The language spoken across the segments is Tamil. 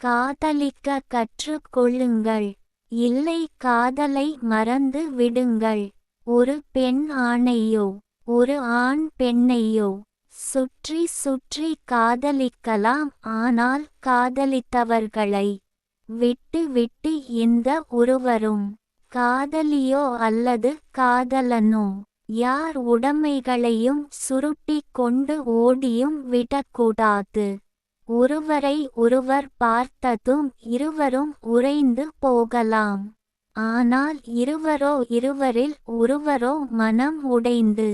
காதலிக்க கற்றுக்கொள்ளுங்கள். இல்லை காதலை மறந்து விடுங்கள். ஒரு பெண் ஆணையோ ஒரு ஆண் பெண்ணையோ சுற்றி சுற்றி காதலிக்கலாம். ஆனால் காதலித்தவர்களை விட்டு விட்டு இந்த ஒருவரும் காதலியோ அல்லது காதலனோ யார் உடைமைகளையும் சுருட்டிக் கொண்டு ஓடியும் விடக்கூடாது. ஒருவரை ஒருவர் பார்த்ததும் இருவரும் உறைந்து போகலாம். ஆனால் இருவரோ இருவரில் ஒருவரோ மனம் உடைந்து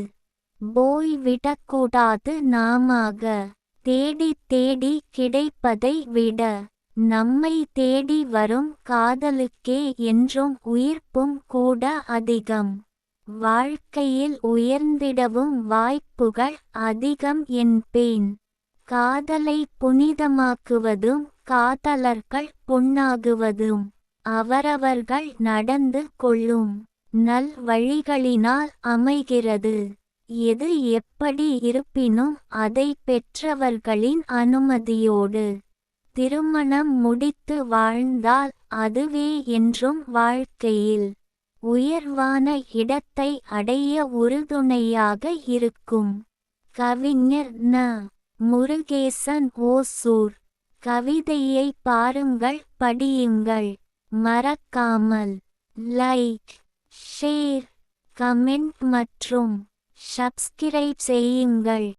போய்விடக்கூடாது நாமாக. தேடி தேடி கிடைப்பதை விட நம்மை தேடி வரும் காதலுக்கே என்றும் உயிர்ப்பும் கூட அதிகம். வாழ்க்கையில் உயர்ந்திடவும் வாய்ப்புகள் அதிகம் என்பேன். காதலை புனிதமாக்குவதும் காதலர்கள் பொன்னாகுவதும் அவரவர்கள் நடந்து கொள்ளும் நல் வழிகளினால் அமைகிறது. எது எப்படி இருப்பினும் அதை பெற்றவர்களின் அனுமதியோடு திருமணம் முடித்து வாழ்ந்தால் அதுவே என்றும் வாழ்க்கையில் உயர்வான இடத்தை அடைய உறுதுணையாக இருக்கும். கவிஞர் ந. முருகேசன் ஓசூர். கவிதையை பாருங்கள் படியுங்கள். மறக்காமல் லைக் ஷேர் கமெண்ட் மற்றும் சப்ஸ்கிரைப் செய்யுங்கள்.